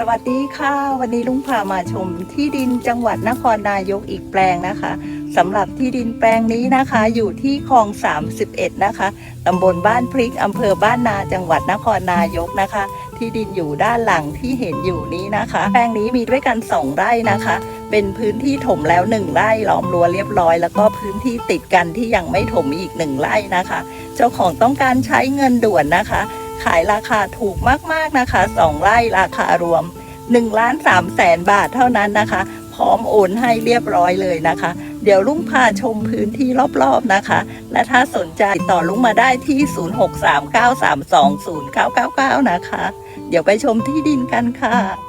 สวัสดีค่ะ วันนี้ลุงพามาชมที่ดินจังหวัดนครนายกอีกแปลงนะคะสำหรับที่ดินแปลงนี้นะคะ อยู่ที่คลอง 31 นะคะตำบลบ้านพริกอำเภอบ้านนาจังหวัดนครนายกนะคะ ที่ดินอยู่ด้านหลังที่เห็นอยู่นี้นะคะ แปลงนี้มีด้วยกัน 2 ไร่นะคะ เป็นพื้นที่ถมแล้ว 1 ไร่ล้อมรั้วเรียบร้อย แล้วก็พื้นที่ติดกันที่ยังไม่ถมอีก 1 ไร่นะคะ เจ้าของต้องการใช้เงินด่วนนะคะ ขายราคาถูกมากๆนะคะ 2 ไร่ราคารวม1ล้าน3แสนบาทเท่านั้นนะคะ พร้อมโอนให้เรียบร้อยเลยนะคะ เดี๋ยวลุงพาชมพื้นที่รอบๆนะคะ และถ้าสนใจต่อลุงมาได้ที่ 0639320999 นะคะ เดี๋ยวไปชมที่ดินกันค่ะ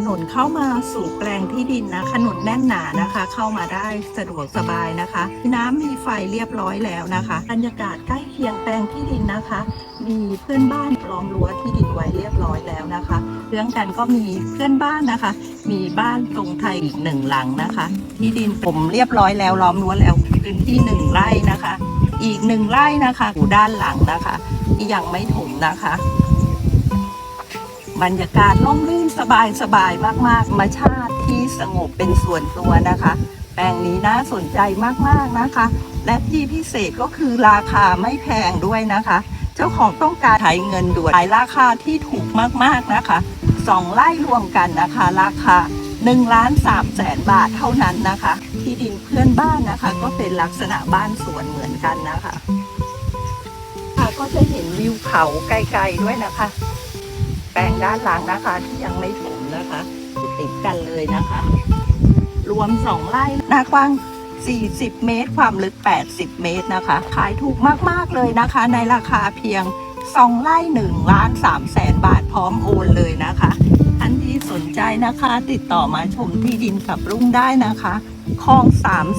ถนนเข้ามาสู่แปลงที่ดินนะถนนแน่นหนานะคะ เข้ามาได้สะดวกสบายนะคะ น้ำมีไฟเรียบร้อยแล้วนะคะบรรยากาศใกล้เคียงแปลงที่ดินนะคะ มีเพื่อนบ้านล้อมรั้วที่ดินไว้เรียบร้อยแล้วนะคะเรื่องกันก็มีเพื่อนบ้านนะคะ มีบ้านตรงไทยอีกหนึ่งหลังนะคะ ที่ดินผมเรียบร้อยแล้วล้อมรั้วแล้วพื้นที่หนึ่งไร่นะคะ อีกหนึ่งไร่นะคะอยู่ด้านหลังนะคะยังไม่ถมนะคะ บรรยากาศร่มรื่นสบายสบายมากๆธรรมชาติที่สงบเป็นส่วนตัวนะคะ แปลงนี้น่าสนใจมากๆนะคะ และที่พิเศษก็คือราคาไม่แพงด้วยนะคะ เจ้าของต้องการใช้เงินด่วนขายราคาที่ถูกมากๆนะคะสองไร่รวมกันนะคะ ราคา1ล้าน3แสนบาทเท่านั้นนะคะ ที่ดินเพื่อนบ้านนะคะ ก็เป็นลักษณะบ้านสวนเหมือนกันนะคะ ค่ะก็จะเห็นวิวเขาไกลๆด้วยนะคะ ลงด้านหลังนะคะ ที่ยังไม่ถมนะคะติดกันเลยนะคะ รวมสองไร่หน้ากว้าง 40 เมตร ความลึก 80 เมตรนะคะ ขายถูกมาก ๆ เลยนะคะ ในราคาเพียง 2 ไร่1ล้าน3แสนบาทพร้อมโอนเลยนะคะท่านที่สนใจนะคะ ติดต่อมาชมที่ดินกับรุ่งได้นะคะคลอง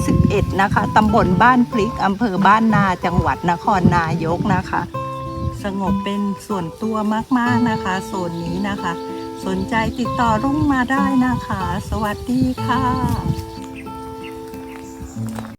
31 นะคะตำบลบ้านพลิกอำเภอบ้านนาจังหวัดนครนายกนะคะ สงบเป็นส่วนตัวมากๆนะคะโซนนี้นะคะ สนใจติดต่อรุ่งมาได้นะคะ สวัสดีค่ะ